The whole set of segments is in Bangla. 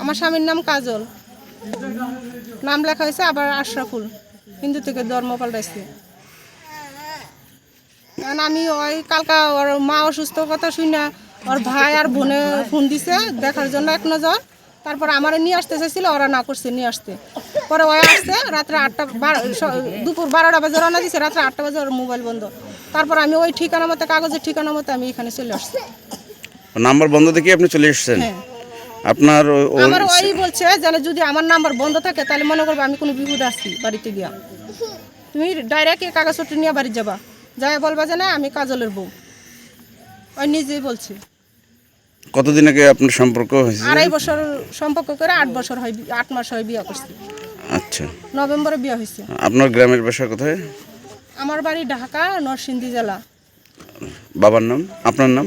আমার স্বামীর নাম কাজল। নাম লেখা হয়েছে আবার আশরাফুল। হিন্দু থেকে ধর্ম পাল্টাইছে। কারণ আমি ওই কালকা ওর মা অসুস্থ কথা শুই না ওর ভাই আর বোনে ফোন দিছে দেখার জন্য এক নজর। তারপর আমার নিয়ে আসতে চাইছিল, ওরা না করছে নিয়ে আসতে। পরে ওই আসছে, রাত্রে আটটা দুপুর বারোটা বাজে রওনা দিছে, রাত্রে আটটা বাজে ওর মোবাইল বন্ধ। তারপর আমি ওই ঠিকানা মতো, কাগজের ঠিকানা মতো আমি এখানে চলে আসছি। নাম্বার বন্ধ দেখে আপনি চলে এসেছেন? হ্যাঁ। আপনার আমার ওই বলছে যে যদি আমার নাম্বার বন্ধ থাকে তাহলে মনে করব আমি কোনো বিপদ আসছি বাড়িতে গিয়া। তুমি ডাইরেক্ট এই কাগজপত্র নিয়ে বাড়ি যাবা। যাই বলবা যে না আমি কাজলের বউ। ওই নিজেই বলছে। কতদিন আগে আপনার সম্পর্ক হয়েছে? আড়াই বছর সম্পর্ক করে আট বছর হয় আট মাস হয় বিয়ে করছি। আচ্ছা। নভেম্বরে বিয়ে হয়েছে। আপনার গ্রামের বাসা কোথায়? আমার বাড়ি ঢাকা নরসিংদী জেলা। বাবার নাম? আপনার নাম?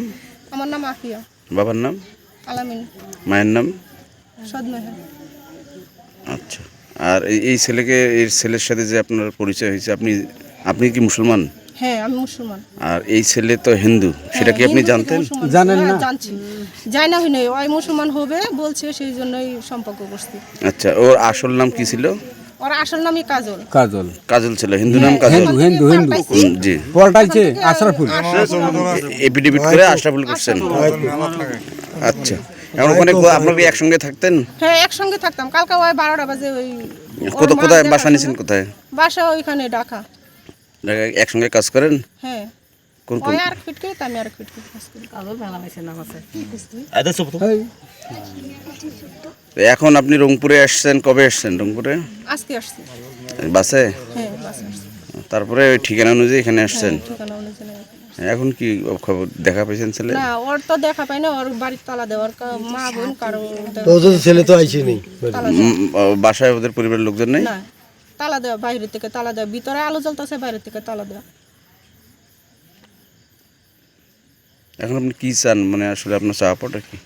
আমার নাম আফিয়া। বাবার নাম? আলামিন। মায়ের নাম? সদমেহের আচ্ছা। আর এই এই ছেলেকে এই ছেলের সাথে যে আপনার পরিচয় হয়েছে আপনি আপনি কি মুসলমান? হ্যাঁ আমি মুসলমান। আর এই ছেলে তো হিন্দু। সেটা কি আপনি জানতেন? জানেন না? হ্যাঁ, জানছি। যাই না হই নাই ওই মুসলমান হবে বলছে সেই জন্যই সম্পর্ক করছি। আচ্ছা ওর আসল নাম কি ছিল? ওর আসল নামই কাজল। কাজল। কাজল ছিল হিন্দু নাম কাজল। হিন্দু হিন্দু হিন্দু। জি। পল্টাইছে আশরাফুল। এপিডেভিট করে আশরাফুল করছেন। আচ্ছা। এখন ওখানে আপনারা কি একসঙ্গে থাকতেন? হ্যাঁ একসঙ্গে থাকতাম। কালকে ওই বারোটা বাজে ওই কোথায় বাসা নিয়েছেন কোথায়? বাসা ওইখানে ঢাকা। একসঙ্গে কাজ করেন? হ্যাঁ। কোন আর আমি আর এখন আপনি রংপুরে আসছেন কবে আসছেন রংপুরে? আজকে আসছি। বাসে? হ্যাঁ বাসে তারপরে ওই ঠিকানা অনুযায়ী এখানে আসছেন? ঠিকানা অনুযায়ী এখন কি খবর দেখা পাইছেন ছেলে? না ওর তো দেখা পাই না ওর বাড়ির তালা দেওয়ার মা বোন কারও তো তো ছেলে তো আইছে নেই তালা উম, ও, বাসায় ওদের পরিবারের লোকজন নেই? না তালা দেওয়া বাইরে থেকে তালা দেওয়া ভিতরে আলো জ্বলতেছে বাইরে থেকে তালা দেওয়া। এখন আপনি কি চান? মানে আসলে আপনার চাওয়াটা কি?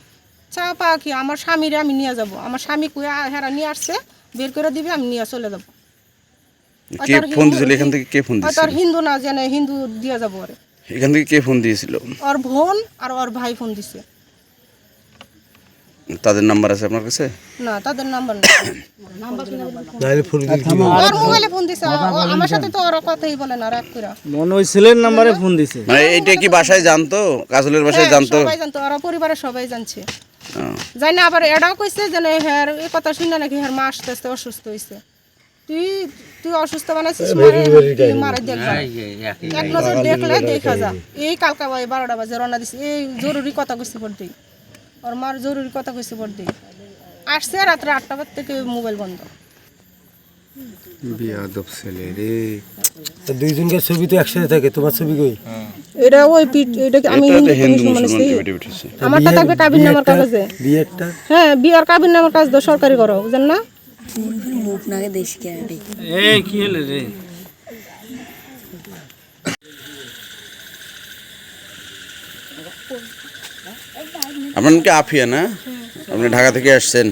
চা পাওয়া কি? আমার স্বামীরে আমি নিয়ে যাব। আমার স্বামী কুয়ে হেরা নিয়ে আসছে বের করে দিবে আমি নিয়ে চলে যাব। আর কে তার ফোন দিয়েছিল এখান থেকে কে ফোন দিয়েছিল আর হিন্দু না জানে হিন্দু দিয়ে যাব ওরে। এখান থেকে কে ফোন দিয়েছিল? ওর বোন আর ওর ভাই ফোন দিছে। তাদের নাম্বার আছে আপনার কাছে? না তাদের নাম্বার না। নাইলে ফোন কি ওর মোবাইলে ফোন দিছে আমার সাথে তো ওর কথাই বলে না রাগ করে মনে ওই ছেলের নাম্বারে ফোন দিছে। মানে এইটা কি বাসায় জানতো? কাজলের বাসায় হ্যাঁ, জানতো? সবাই জানতো ওরা পরিবারের সবাই জানছে। ও, যাই না আবার এটাও কইছে যে না হ্যার এই কথা শুনে নাকি হ্যার মা আস্তে আস্তে অসুস্থ হয়েছে তুই তুই অসুস্থ বানাইছিস মারে দেখবা এক নজর দেখলে দেখা যা। এই কালকা বারোটা বাজে রওনা দিছে। এই জরুরি কথা কইছে পর ওর মার জরুরি কথা কইছে পর দিই আসছে রাত্রে আটটা বাজ থেকে মোবাইল বন্ধ। বিয়াদব ছেলে রে। দুইজনকার ছবি তো একসাথে থাকে তোমার ছবি কই? এটা ওই পিঠ এটা আমি হিন্দু মুসলমান। আমারটা থাকবে কাবিন নামার কাগজে বিয়েরটা? হ্যাঁ বিয়ার কাবিন নামার কাজ তো সরকারি করো বুঝেন না? আপনাকে দেশকে আনবে এই কি হলো রে? আপনার কি আফিয়া না? আপনি ঢাকা থেকে আসছেন।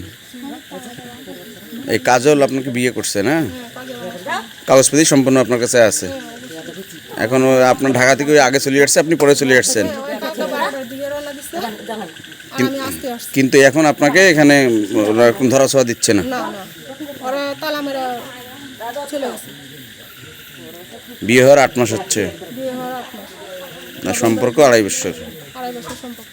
এই কাজল আপনাকে বিয়ে করছে না? কাগজপাতি সম্পূর্ণ আপনার কাছে আছে। এখন আপনার ঢাকা থেকে আগে চলে আসছে, আপনি পরে চলে আসছেন। কিন্তু এখন আপনাকে এখানে ধরা ছোঁয়া দিচ্ছে না। বিয়ে হওয়ার আট মাস হচ্ছে। সম্পর্ক আড়াই বছর। আড়াই বছর সম্পর্ক